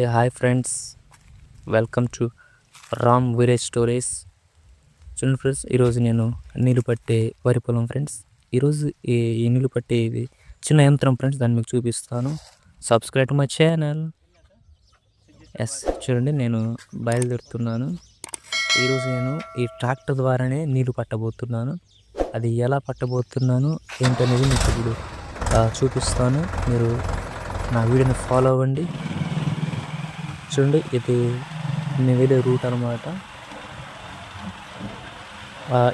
Hey hi friends. Welcome to Ram village stories. చూడండి friends ఈరోజు నేను నీళ్ళు పట్టే వరి పొలం ఫ్రెండ్స్. ఈరోజు ఈ నీళ్ళు పట్టే ఇది చిన్న యంత్రం ఫ్రెండ్స్ దాన్ని మీకు చూపిస్తాను. సబ్స్క్రైబ్ మై ఛానల్ ఎస్ చూడండి నేను బయలుదేరుతున్నాను. ఈరోజు నేను ఈ ట్రాక్టర్ ద్వారానే నీళ్ళు పట్టబోతున్నాను. అది ఎలా పట్టబోతున్నాను ఏంటనేది మీకు ఇప్పుడు చూపిస్తాను. మీరు నా వీడియోని ఫాలో అవ్వండి. చూడండి ఇది నేను వెళ్ళే రూట్ అనమాట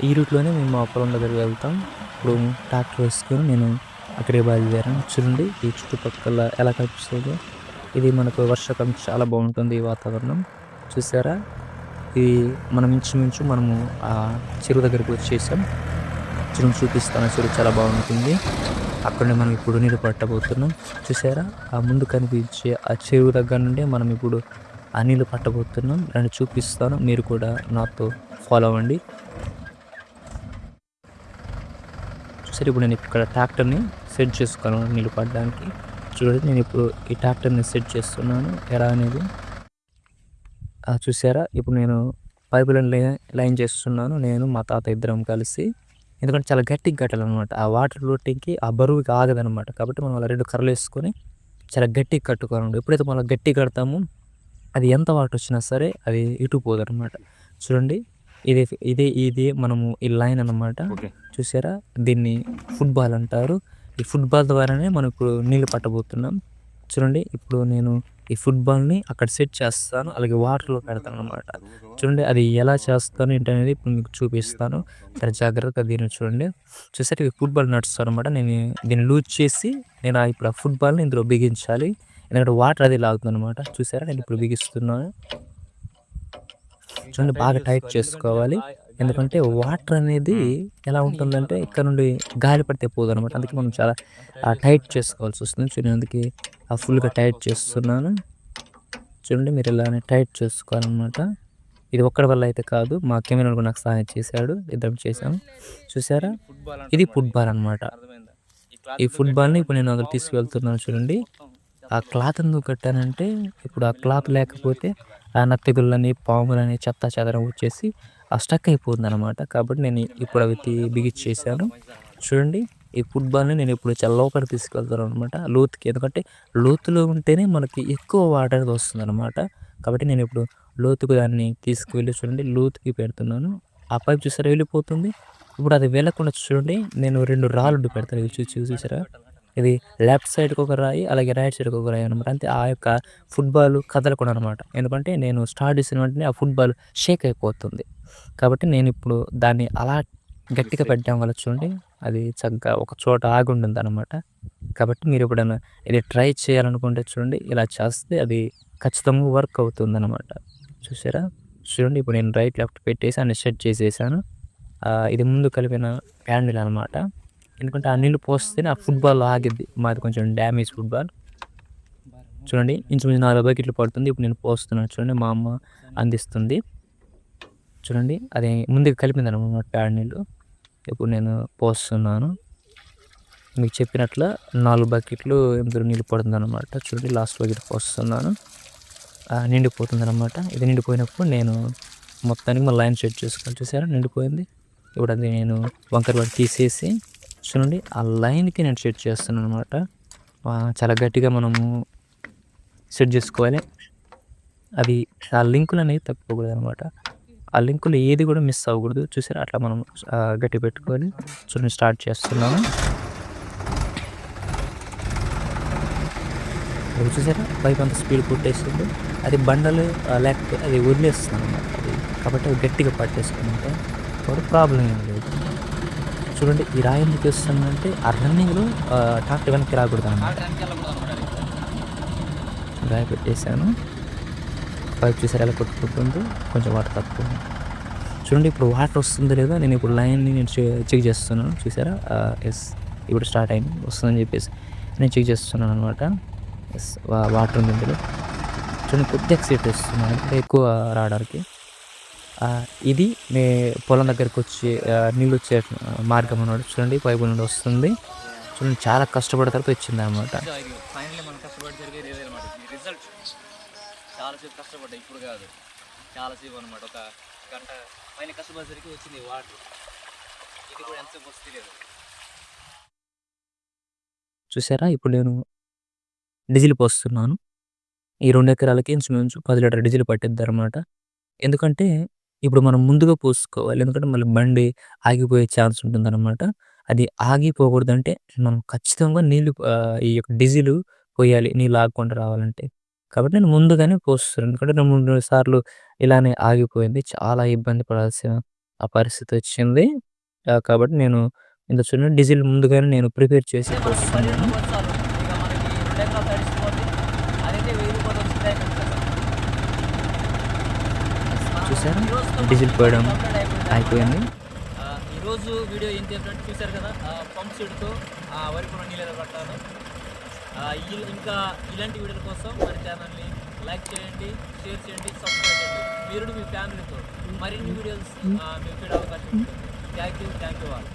ఈ రూట్లోనే మేము మా పొలం దగ్గరికి వెళ్తాం. ఇప్పుడు ట్రాక్టర్ వేసుకొని నేను అక్కడే బయలుదేరాను. చూడండి ఈ చుట్టుపక్కల ఎలా కనిపిస్తుందో. ఇది మనకు వర్షాకాలం చాలా బాగుంటుంది ఈ వాతావరణం. చూసారా? ఇది మనం ఇంచుమించు మనము ఆ చెరువు దగ్గరికి వచ్చేసాం. చెరువు చూపిస్తాను చూడు చాలా బాగుంటుంది. అక్కడే మనం ఇప్పుడు నీళ్ళు పట్టబోతున్నాం. చూసారా? ఆ ముందు కనిపించే ఆ చెరువు దగ్గర నుండి మనం ఇప్పుడు ఆ నీళ్ళు పట్టబోతున్నాం. దాన్ని చూపిస్తాను. మీరు కూడా నాతో ఫాలో అవ్వండి. సరే ఇప్పుడు నేను ఇక్కడ ట్రాక్టర్ని సెట్ చేసుకున్నాను నీళ్ళు పడడానికి చూడండి నేను ఇప్పుడు ఈ ట్రాక్టర్ని సెట్ చేస్తున్నాను. ఎలా అనేది? చూసారా? ఇప్పుడు నేను పైపులను లైన్ లైన్ చేస్తున్నాను. నేను మా తాత ఇద్దరం కలిసి ఎందుకంటే చాలా గట్టిగా కట్టాలన్నమాట ఆ వాటర్ లోటింగ్కి ఆ బరువుకి ఆగదనమాట కాబట్టి మనం అలా రెండు కర్రలు వేసుకొని చాలా గట్టిగా కట్టుకోవాలి ఎప్పుడైతే మనం గట్టిగా కడతామో అది ఎంత వాటర్ వచ్చినా సరే అది ఇటు పోదన్నమాట. చూడండి ఇది ఇదే ఇది మనము ఈ లైన్ అన్నమాట. చూసారా? దీన్ని ఫుట్బాల్ అంటారు. ఈ ఫుట్బాల్ ద్వారానే మనం ఇప్పుడు నీళ్ళు పట్టబోతున్నాం. చూడండి ఇప్పుడు నేను ఈ ఫుట్బాల్ని అక్కడ సెట్ చేస్తాను. అలాగే వాటర్లో పెడతాను అనమాట చూడండి అది ఎలా చేస్తాను ఏంటనేది ఇప్పుడు మీకు చూపిస్తాను. చాలా జాగ్రత్తగా దీన్ని చూడండి. చూసారు ఇవి ఫుట్బాల్ నడుస్తాను అనమాట నేను దీన్ని లూజ్ చేసి నేను ఆ ఇప్పుడు ఆ ఫుట్బాల్ని ఇందులో బిగించాలి. ఎందుకంటే వాటర్ అది లాగుతుంది అనమాట చూసారా? నేను ఇప్పుడు బిగిస్తున్నాను. చూడండి బాగా టైట్ చేసుకోవాలి. ఎందుకంటే వాటర్ అనేది ఎలా ఉంటుందంటే ఇక్కడ నుండి గాలి పడితే పోదు అనమాట అందుకే మనం చాలా టైట్ చేసుకోవాల్సి వస్తుంది. చూడండి అందుకే ఆ ఫుల్గా టైట్ చేస్తున్నాను. చూడండి మీరు ఇలానే టైట్ చేసుకోవాలన్నమాట. ఇది ఒక్కడి వల్ల అయితే కాదు. మా కెమెరా కూడా నాకు సహాయం చేశాడు. ఇద్దరం చేసాము చూసారా ఇది ఫుట్బాల్ అనమాట ఈ ఫుట్బాల్ని ఇప్పుడు నేను అక్కడ తీసుకువెళ్తున్నాను చూడండి. ఆ క్లాత్ ఎందుకు కట్టానంటే ఇప్పుడు ఆ క్లాత్ లేకపోతే ఆ నత్తగుళ్ళని పాములని చెత్త చెదరం వచ్చేసి స్టక్ అయిపోతుంది అనమాట కాబట్టి నేను ఇప్పుడు అవి తీ- బిగిచ్చేసాను చూడండి ఈ ఫుట్బాల్ని నేను ఇప్పుడు చాలా లోపలికి తీసుకెళ్తాను అనమాట లోతుకి ఎందుకంటే లోతులో ఉంటేనే మనకి ఎక్కువ వాటర్ వస్తుంది అనమాట కాబట్టి నేను ఇప్పుడు లోతుకు దాన్ని తీసుకువెళ్ళి చూడండి లోతుకి పెడుతున్నాను. ఆ పైపు చూసారా వెళ్ళిపోతుంది? ఇప్పుడు అది వెళ్ళకుండా చూడండి నేను రెండు రాళ్ళు పెడతాను. ఇవి చూసి చూసారా? ఇది లెఫ్ట్ సైడ్కి ఒక రాయి అలాగే రైట్ సైడ్కి ఒక రాయి అనమాట అంతే ఆ యొక్క ఫుట్బాల్ కదలకుండా అనమాట ఎందుకంటే నేను స్టార్ట్ చేసిన వెంటనే ఆ ఫుట్బాల్ షేక్ అయిపోతుంది. కాబట్టి నేను ఇప్పుడు దాన్ని అలా గట్టిగా పెట్టడం వల్ల చూడండి అది చక్కగా ఒక చోట ఆగి ఉంటుంది అనమాట కాబట్టి మీరు ఎప్పుడైనా ఇది ట్రై చేయాలనుకుంటే చూడండి ఇలా చేస్తే అది ఖచ్చితంగా వర్క్ అవుతుంది అనమాట చూసారా? చూడండి ఇప్పుడు నేను రైట్ లెఫ్ట్ పెట్టేసి అన్ని సెట్ చేసేసాను. ఇది ముందు కలిపిన ప్యాండిల్ అనమాట ఎందుకంటే ఆ నీళ్ళు పోస్తేనే ఆ ఫుట్బాల్ ఆగిద్ది. మాది కొంచెం డ్యామేజ్ ఫుట్బాల్. చూడండి ఇంచుమించు నాలుగు బకెట్లు పడుతుంది. ఇప్పుడు నేను పోస్తున్నాను. చూడండి మా అమ్మ అందిస్తుంది. చూడండి. అది ముందుకు కలిపింది అనమాట ప్యాడ్ నీళ్ళు. ఇప్పుడు నేను పోస్తున్నాను. మీకు చెప్పినట్లు నాలుగు బకెట్లు ఎనిమిది నీళ్ళు పడుతుంది అనమాట చూడండి లాస్ట్ బకెట్ పోస్తున్నాను. నిండిపోతుంది అనమాట ఇది నిండిపోయినప్పుడు నేను మొత్తానికి మా లైన్ సెట్ చేసుకోవాలి చూసారా? నిండిపోయింది. ఇప్పుడు అది నేను వంకర పడి తీసేసి చూడండి ఆ లైన్కి నేను సెట్ చేస్తున్నాను అనమాట చాలా గట్టిగా మనము సెట్ చేసుకోవాలి. అవి ఆ లింకులు అనేవి తప్పకూడదు అనమాట ఆ లింకులు ఏది కూడా మిస్ అవ్వకూడదు. చూసారా? అట్లా మనం గట్టి పెట్టుకొని చూడండి స్టార్ట్ చేస్తున్నాను. అది చూసారా? పైప్ అంత స్పీడ్ కొట్టేస్తుంది అది బండలు లేకపోతే అది వదిలేస్తుంది అనమాట అది. కాబట్టి అది గట్టిగా పట్టేసుకుంటే ఒక ప్రాబ్లం ఏం లేదు. చూడండి ఈ రాయి ఎందుకు వస్తుందంటే ఆ రన్నింగ్లో ట్రాక్టర్ వెనక్కి రాకూడదు అనమాట రాయి పెట్టేశాను. పైప్ చూసారు ఎలా కొట్టుకుంటుంది. కొంచెం వాటర్ తక్కువ. ఉంది. చూడండి ఇప్పుడు వాటర్ వస్తుందో లేదో నేను ఇప్పుడు లైన్ని నేను చె- చెక్ చేస్తున్నాను. చూసారా? ఎస్ ఇప్పుడు స్టార్ట్ అయింది. వస్తుందని చెప్పేసి నేను చెక్ చేస్తున్నాను అనమాట ఎస్ వాటర్ ఉంది ఇందులో. చూడండి కొద్ది ఎక్సైట్ చేస్తున్నాను అంటే ఎక్కువ రావడానికి ఇది మే పొలం దగ్గరికి వచ్చి నీళ్ళు వచ్చే మార్గం అన్నమాట. చూడండి పైపు నుండి వస్తుంది. చూడండి చాలా కష్టపడతారు తర్వాత వచ్చింది అనమాట చాలాసేపు కష్టపడ్డా ఇప్పుడు కాదు. చాలాసేపు అనమాట ఒక గంట పైన కష్టపడేసరికి వచ్చింది వాటర్. ఇది కూడా ఎంతసేపు వస్తుంది లేదు చూసారా? ఇప్పుడు నేను డీజిల్ పోస్తున్నాను. ఈ రెండు ఎకరాలకి ఇంచుమించు పది లీటర్ డీజిల్ పట్టిద్ది అనమాట ఎందుకంటే ఇప్పుడు మనం ముందుగా పోసుకోవాలి. ఎందుకంటే మళ్ళీ బండి ఆగిపోయే ఛాన్స్ ఉంటుందన్నమాట. అది ఆగిపోకూడదంటే మనం ఖచ్చితంగా నీళ్ళు ఈ యొక్క డీజిల్ పోయాలి నీళ్ళు ఆగకుండా రావాలంటే. కాబట్టి నేను ముందుగానే పోస్తున్నాను ఎందుకంటే రెండు మూడు సార్లు ఇలానే ఆగిపోయింది. చాలా ఇబ్బంది పడాల్సిన ఆ పరిస్థితి వచ్చింది. ఆ, కాబట్టి నేను ఇంత చిన్న డీజిల్ ముందుగానే నేను ప్రిపేర్ చేసి పోస్తున్నాను వర్షాలు చూసారా? డీజిల్ పోయడం అయిపోయింది. ఈరోజు వీడియో ఏంటి అంటే చూశారు కదా? పంప్ సెట్తో వరి పొలం నీళ్ళు ఎలా ఇంకా ఇలాంటి వీడియోల కోసం మన ఛానల్ని లైక్ చేయండి షేర్ చేయండి సబ్స్క్రైబ్ చేయండి. మీరు మీ ఫ్యామిలీతో మరిన్ని వీడియోస్ మీకు అవకాశం ఉంటుంది థ్యాంక్ యూ థ్యాంక్ యూ వాళ్ళు